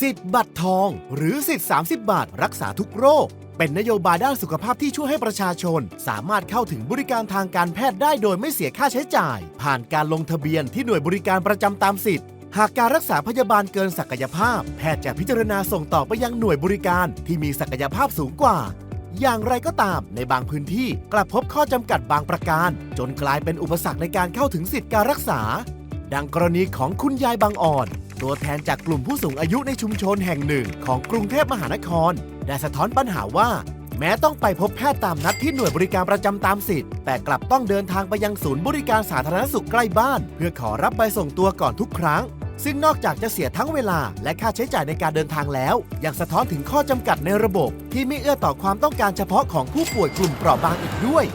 สิทธิ์บัตรทอง หรือสิทธิ์30 บาท รักษาทุกโรค เป็นนโยบายด้านสุขภาพที่ช่วยให้ประชาชน สามารถเข้าถึงบริการทางการแพทย์ได้โดยไม่เสียค่าใช้จ่าย ผ่านการลงทะเบียนที่หน่วยบริการประจำตามสิทธิ์หากการรักษาพยาบาลเกินศักยภาพ แพทย์จะพิจารณาส่งต่อไปยังหน่วยบริการที่มีศักยภาพสูงกว่า อย่างไรก็ตามในบางพื้นที่กลับพบข้อจำกัดบางประการ จนกลายเป็นอุปสรรคในการเข้าถึงสิทธิการรักษา ดังกรณีของคุณยายบางอ่อน ตัวแทนจากกลุ่มผู้สูงอายุในชุมชนแห่งหนึ่งของกรุงเทพมหานคร ได้สะท้อนปัญหาว่า แม้ต้องไปพบแพทย์ตามนัดที่หน่วยบริการประจำตามสิทธิ์ แต่กลับต้องเดินทางไปยังศูนย์บริการสาธารณสุขใกล้บ้าน เพื่อขอรับใบส่งตัวก่อนทุกครั้ง ซึ่งนอกจากจะเสียทั้งเวลาและค่าใช้จ่ายในการเดินทางแล้ว ยังสะท้อนถึงข้อจำกัดในระบบ ที่ไม่เอื้อต่อความต้องการเฉพาะของผู้ป่วยกลุ่มเปราะบางอีกด้วย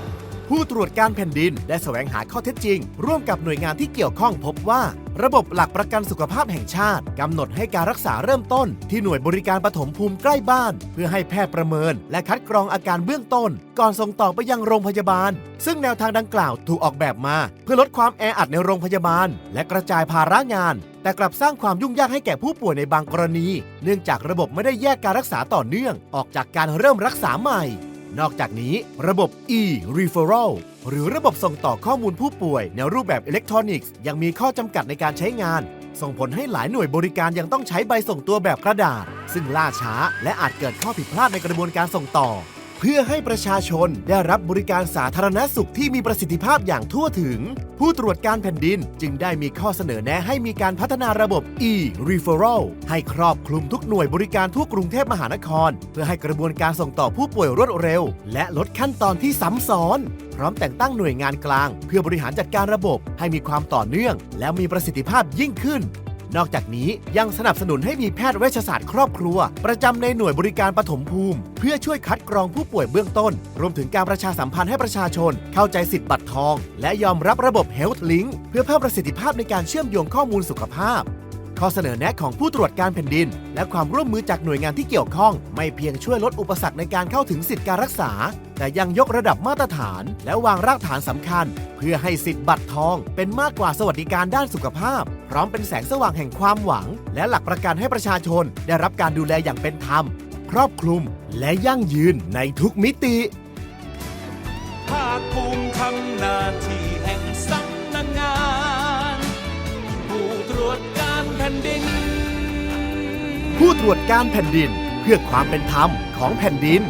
ผู้ตรวจการแผ่นดินได้แสวงหาข้อเท็จจริง ร่วมกับหน่วยงานที่เกี่ยวข้องพบว่า ระบบหลักประกันสุขภาพแห่งชาติกำหนดให้การรักษาเริ่มต้น ที่หน่วยบริการปฐมภูมิใกล้บ้าน เพื่อให้แพทย์ประเมิน และคัดกรองอาการเบื้องต้น ก่อนส่งต่อไปยังโรงพยาบาล ซึ่งแนวทางดังกล่าวถูกออกแบบมา เพื่อลดความแออัดในโรงพยาบาล และกระจายภาระงาน แต่กลับสร้างความยุ่งยากให้แก่ผู้ป่วยในบางกรณี เนื่องจากระบบไม่ได้แยกการรักษาต่อเนื่อง ออกจากการเริ่มรักษาใหม่ นอกจากนี้ ระบบ e-referral หรือระบบส่งต่อข้อมูลผู้ป่วย ในรูปแบบอิเล็กทรอนิกส์ยังมีข้อจำกัดในการใช้งาน ส่งผลให้หลายหน่วยบริการยังต้องใช้ใบส่งตัวแบบกระดาษ ซึ่งล่าช้าและอาจเกิดข้อผิดพลาดในกระบวนการส่งต่อ เพื่อให้ประชาชนได้รับบริการสาธารณสุขที่มีประสิทธิภาพอย่างทั่วถึง ผู้ตรวจการแผ่นดินจึงได้มีข้อเสนอแนะให้มีการพัฒนาระบบ e-referral ให้ครอบคลุมทุกหน่วยบริการทั่วกรุงเทพมหานคร เพื่อให้กระบวนการส่งต่อผู้ป่วยรวดเร็ว และลดขั้นตอนที่ซ้ำซ้อน พร้อมแต่งตั้งหน่วยงานกลาง เพื่อบริหารจัดการระบบให้มีความต่อเนื่อง และมีประสิทธิภาพยิ่งขึ้น นอกจากนี้ยังสนับสนุนให้มีแพทย์เวชศาสตร์ครอบครัว ประจำในหน่วยบริการปฐมภูมิ เพื่อช่วยคัดกรองผู้ป่วยเบื้องต้น รวมถึงการประชาสัมพันธ์ให้ประชาชน เข้าใจสิทธิ์บัตรทอง และยอมรับระบบ Health Link เพื่อเพิ่มประสิทธิภาพในการเชื่อมโยงข้อมูลสุขภาพข้อเสนอแนะของผู้ตรวจการแผ่นดิน และความร่วมมือจากหน่วยงานที่เกี่ยวข้อง ไม่เพียงช่วยลดอุปสรรคในการเข้าถึงสิทธิการรักษา แต่ยังยกระดับมาตรฐาน และวางรากฐานสำคัญ เพื่อให้สิทธิบัตรทอง เป็นมากกว่าสวัสดิการด้านสุขภาพ พร้อมเป็นแสงสว่างแห่งความหวัง และหลักประกันให้ประชาชน ได้รับการดูแลอย่างเป็นธรรม ครอบคลุมและยั่งยืนในทุกมิติภาคภูมิทำหน้าที่แห่งสำนักงาน ผู้ตรวจการแผ่นดิน ผู้ตรวจการแผ่นดินเพื่อความเป็นธรรมของแผ่นดิน